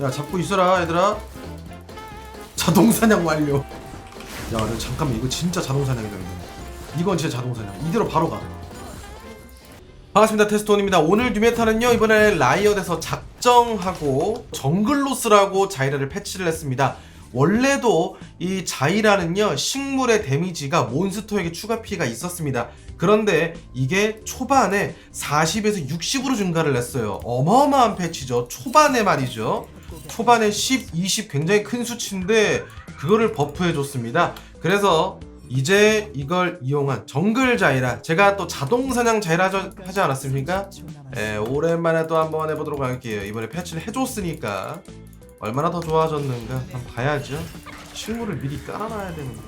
야 잡고 있어라 얘들아. 자동 사냥 완료. 야 잠깐만 이거 진짜 자동 사냥이다 이거. 이건 진짜 자동 사냥. 이대로 바로 가. 반갑습니다 테스톤입니다. 오늘 뉴메타는요 이번에 라이엇에서 작정하고 정글로스라고 자이라를 패치를 했습니다. 원래도 이 자이라는요 식물의 데미지가 몬스터에게 추가 피해가 있었습니다. 그런데 이게 초반에 40에서 60으로 증가를 했어요. 어마어마한 패치죠. 초반에 말이죠 초반에 10, 20 굉장히 큰 수치인데 그거를 버프해 줬습니다 그래서 이제 이걸 이용한 정글 자이라 제가 또 자동 사냥 자이라 하지 않았습니까? 예, 오랜만에 또 한번 해보도록 할게요. 이번에 패치를 해줬으니까 얼마나 더 좋아졌는가 한번 봐야죠. 식물을 미리 깔아놔야 되는데.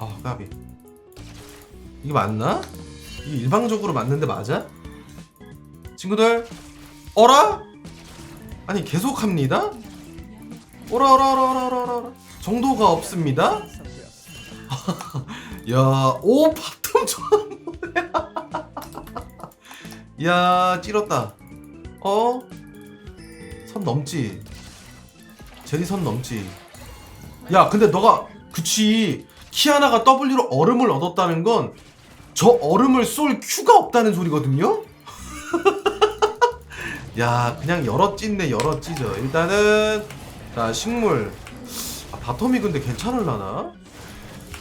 아 까비. 이게 맞나? 이게 일방적으로 맞는데 맞아? 친구들, 어라? 아니 계속 합니다. 오라 오라 오라 오라 오라 오라 정도가 없습니다. 야, 오 바텀 좋아. 야, 찌렀다. 어? 선 넘지. 제리 선 넘지. 야, 근데 너가 그치 키아나가 W로 얼음을 얻었다는 건 저 얼음을 쏠 큐가 없다는 소리거든요. 야, 그냥 열어 찢네, 열어 찢어. 일단은 자 식물. 아, 바텀이 근데 괜찮을라나?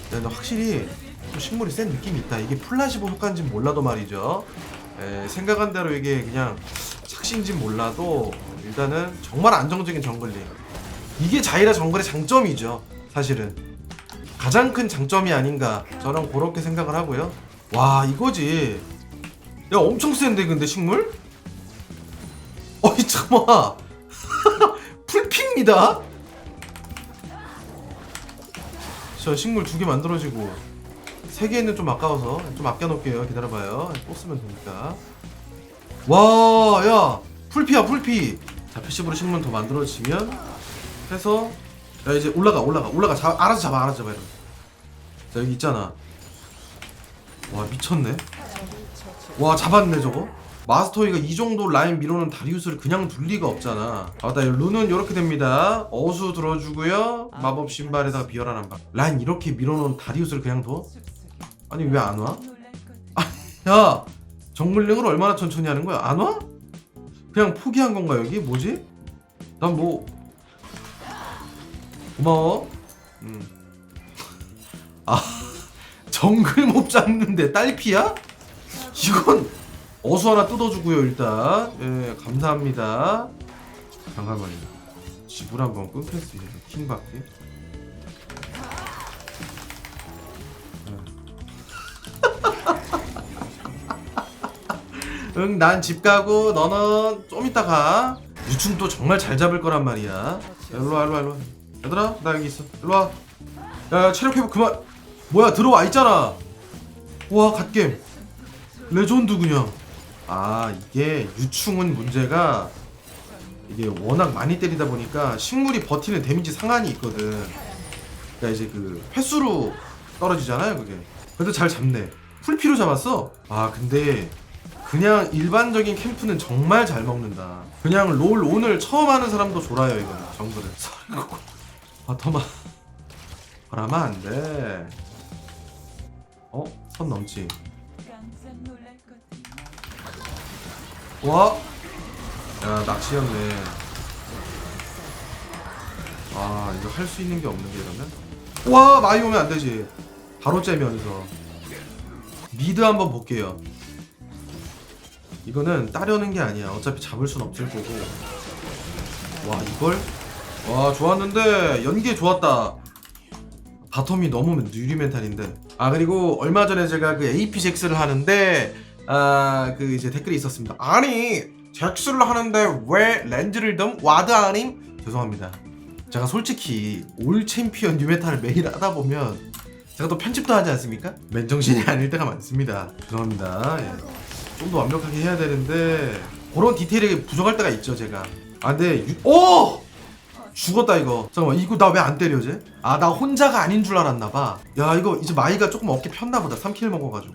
근데 확실히 좀 식물이 센 느낌이 있다. 이게 플라시보 효과인지 몰라도 말이죠. 에, 생각한 대로 이게 그냥 착신지 몰라도 일단은 정말 안정적인 정글링. 이게 자이라 정글의 장점이죠. 사실은 가장 큰 장점이 아닌가 저는 그렇게 생각을 하고요. 와 이거지. 야 엄청 센데 근데 식물? 잠깐만. 풀피입니다. 저 식물 두 개 만들어지고 세 개는 좀 아까워서 좀 아껴놓을게요. 기다려봐요. 또 쓰면 되니까. 와, 야, 풀피야, 풀피. 자, 패시브로 식물 더 만들어지면 해서 야 이제 올라가, 올라가, 올라가. 자, 알아서 잡아, 알아서 잡아. 이러면. 자 여기 있잖아. 와 미쳤네. 와 잡았네 저거. 마스터이가 이 정도 라인 밀어놓은 다리우스를 그냥 둘 리가 없잖아. 아나 룬은 이렇게 됩니다. 어수 들어주고요. 마법 신발에다가 비열한 한방. 라인 이렇게 밀어놓은 다리우스를 그냥 둬? 아니 왜 안 와? 야 정글링을 얼마나 천천히 하는 거야? 안 와? 그냥 포기한 건가 여기? 뭐지? 난 뭐 고마워. 음. 아 정글 못 잡는데 딸피야? 이건 어수 하나 뜯어주고요 일단. 예 감사합니다. 잠깐만요 지불 한번 끊겠어요 킹받게 응 난 집 가고 너는 좀 이따 가. 유충 또 정말 잘 잡을 거란 말이야. 야, 일로와 일로와 일로와. 얘들아 나 여기 있어. 일로와. 야, 야 체력 회복 그만. 뭐야 들어와 있잖아. 와 갓겜. 레전드 그냥 아 이게 유충은 문제가 이게 워낙 많이 때리다 보니까 식물이 버티는 데미지 상한이 있거든. 그러니까 이제 그 횟수로 떨어지잖아요 그게. 그래도 잘 잡네. 풀피로 잡았어? 아 근데 그냥 일반적인 캠프는 정말 잘 먹는다. 그냥 롤 오늘 처음 하는 사람도 졸아요 이거는. 정글은. 바텀아 바라면 안돼. 어? 선 넘지 와? 야 낚시였네. 아 이거 할 수 있는 게 없는데 이러면? 와 많이 오면 안 되지. 바로 째면서. 미드 한번 볼게요. 이거는 따려는 게 아니야. 어차피 잡을 순 없을 거고. 와 이걸? 와 좋았는데. 연계 좋았다. 바텀이 너무 유리 멘탈인데. 아 그리고 얼마 전에 제가 그 AP 잭스를 하는데 아 그 이제 댓글이 있었습니다. 아니 잭스를 하는데 왜 렌즈를 듬 와드 아님? 죄송합니다. 제가 솔직히 올 챔피언 뉴메타를 매일 하다 보면 제가 또 편집도 하지 않습니까? 맨정신이 아닐 때가 많습니다. 죄송합니다. 예. 좀더 완벽하게 해야 되는데 그런 디테일이 부족할 때가 있죠 제가. 아 근데 유... 오! 죽었다 이거. 잠깐만 이거 나 왜 안 때려지? 아나 혼자가 아닌 줄 알았나봐. 야 이거 이제 마이가 조금 어깨 폈나보다. 3킬 먹어가지고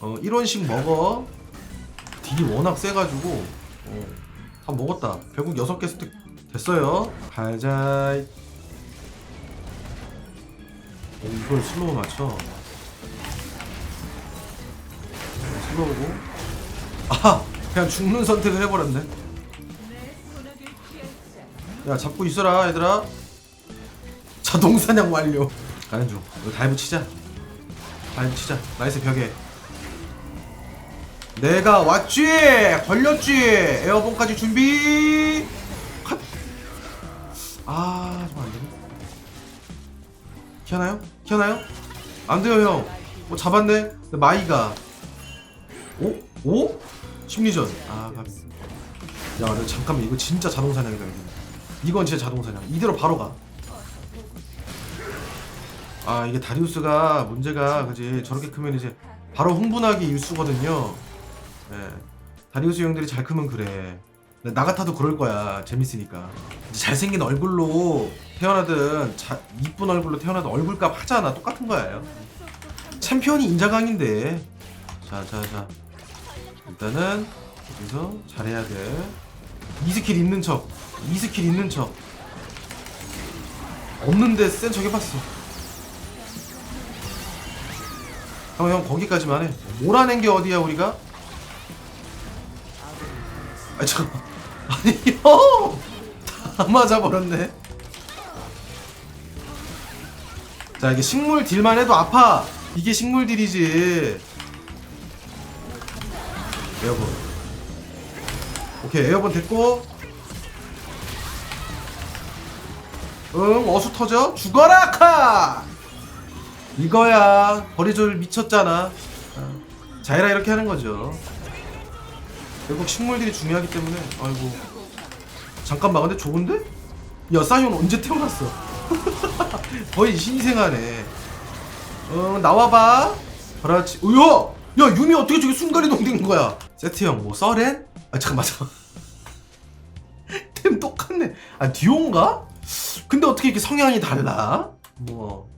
어 1원씩 먹어. 딜이 워낙 세가지고. 어, 밥 먹었다. 결국 6개 스택 됐어요. 갈자이. 어, 이걸 슬로우 맞춰. 슬로우고. 아 그냥 죽는 선택을 해버렸네. 야 잡고 있어라 얘들아. 자동사냥 완료. 가는 중. 이거 다이브 치자. 다이브 치자. 나이스 벽에 내가 왔지? 걸렸지? 에어본까지 준비. 컷. 아 정말 안 되네. 키하나요? 키하나요? 안 돼요 형뭐 잡았네? 마이가. 오? 오? 심리전. 아 가비 야 잠깐만. 이거 진짜 자동사냥이다 이건 진짜 자동사냥. 이대로 바로 가. 아 이게 다리우스가 문제가 그지? 저렇게 크면 이제 바로 흥분하기 일수거든요 예 다리우스 형들이 잘 크면 그래. 나 같아도 그럴 거야. 재밌으니까. 이제 잘생긴 얼굴로 태어나든 자, 이쁜 얼굴로 태어나든 얼굴값 하잖아. 똑같은 거예요. 챔피언이 인자강인데. 자 자 자. 일단은 여기서 잘해야 돼 이 스킬 있는 척 이 스킬 있는 척. 없는데 센 척 해봤어. 형, 형 거기까지만 해. 몰아낸 게 어디야 우리가? 아 잠깐. 아니 형, 다 맞아버렸네. 자 이게 식물 딜만 해도 아파. 이게 식물 딜이지. 에어본. 오케이 에어본 됐고. 응 어수 터져 죽어라 카. 이거야 버리졸 미쳤잖아 어. 자이라 이렇게 하는 거죠 결국 식물들이 중요하기 때문에 아이고 잠깐만 근데 좋은데? 야 사이온 언제 태어났어 거의 신생아네 어 나와봐 그렇지 으야 야 유미 어떻게 저기 순간이동 된 거야 세트 형뭐 써렌? 아 잠깐만 잠깐만 템 똑같네 아 듀오인가? 근데 어떻게 이렇게 성향이 달라? 뭐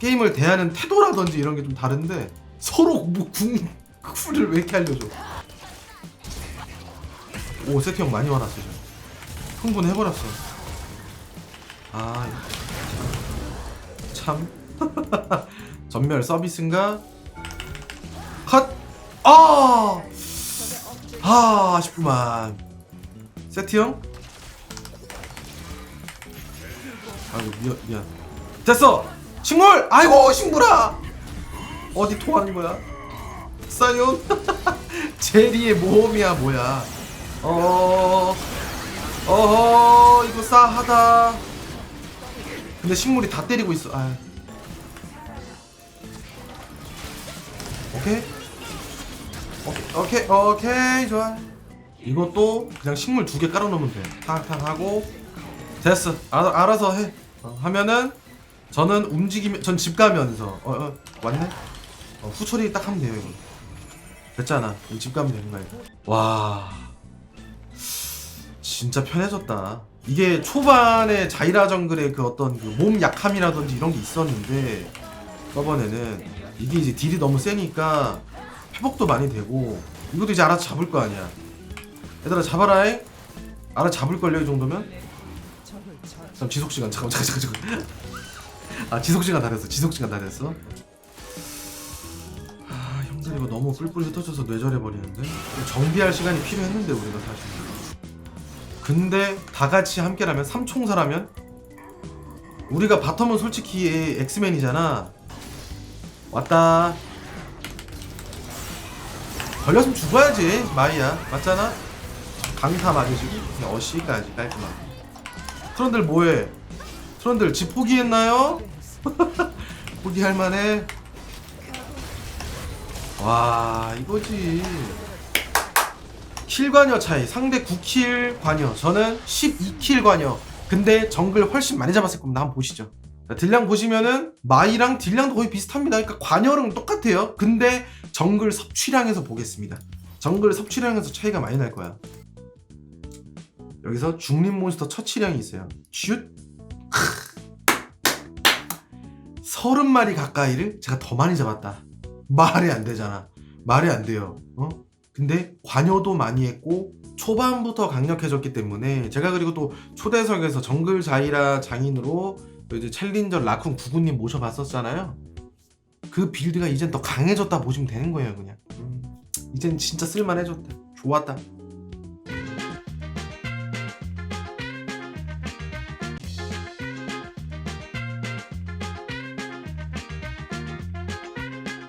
게임을 대하는 태도라든지 이런 게 좀 다른데 서로 뭐 궁풀을 왜 이렇게 알려줘? 오 세트 형 많이 화났어 지금. 흥분해버렸어. 아 참. 전멸 서비스인가? 컷. 아. 아 아쉽구만. 세트 형. 아이고 미안 미안. 됐어. 식물! 아이고 식물아! 어디 통하는 거야? 사이온? 제리의 모험이야 뭐야 어... 어허 이거 싸하다. 근데 식물이 다 때리고 있어. 아 오케이. 오케이 오케이 좋아. 이것도 그냥 식물 두 개 깔아놓으면 돼. 탕탕 하고. 됐어. 알아, 알아서 해. 어, 하면은 저는 움직이면 전 집 가면서. 어, 어 왔네? 어, 후처리 딱 하면 돼요 이거. 됐잖아. 집 가면 되는 거야 이거. 와 진짜 편해졌다. 이게 초반에 자이라 정글의 그 어떤 그 몸 약함이라든지 이런 게 있었는데 저번에는 이게 이제 딜이 너무 세니까 회복도 많이 되고 이것도 이제 알아서 잡을 거 아니야. 얘들아 잡아라잉? 알아 잡을걸요 이 정도면? 잠 지속시간. 잠깐만 잠깐 잠깐 잠깐 아 지속시간 다 됐어. 지속시간 다 됐어? 아 형들 이거 너무 뿔뿔이 흩어져서 뇌절해 버리는데? 정비할 시간이 필요했는데 우리가 사실 근데 다 같이 함께라면 삼총사라면? 우리가 바텀은 솔직히 엑스맨이잖아. 왔다. 걸렸으면 죽어야지 마이야. 맞잖아? 강타 맞으시고 그냥 어시까지 깔끔하게. 트런들 뭐해? 트런들 집 포기했나요? 포기할 만해. 와, 이거지. 킬 관여 차이. 상대 9킬 관여. 저는 12킬 관여. 근데 정글 훨씬 많이 잡았을 겁니다. 한번 보시죠. 자, 딜량 보시면은 마이랑 딜량도 거의 비슷합니다. 그러니까 관여랑 똑같아요. 근데 정글 섭취량에서 보겠습니다. 정글 섭취량에서 차이가 많이 날 거야. 여기서 중립 몬스터 처치량이 있어요. 슛 서른 마리 가까이를 제가 더 많이 잡았다. 말이 안 되잖아. 말이 안 돼요. 어? 근데 관여도 많이 했고 초반부터 강력해졌기 때문에 제가 그리고 또 초대석에서 정글 자이라 장인으로 또 이제 챌린저 라쿤 구구님 모셔봤었잖아요. 그 빌드가 이젠 더 강해졌다 보시면 되는 거예요, 그냥. 음, 이젠 진짜 쓸만해졌다. 좋았다.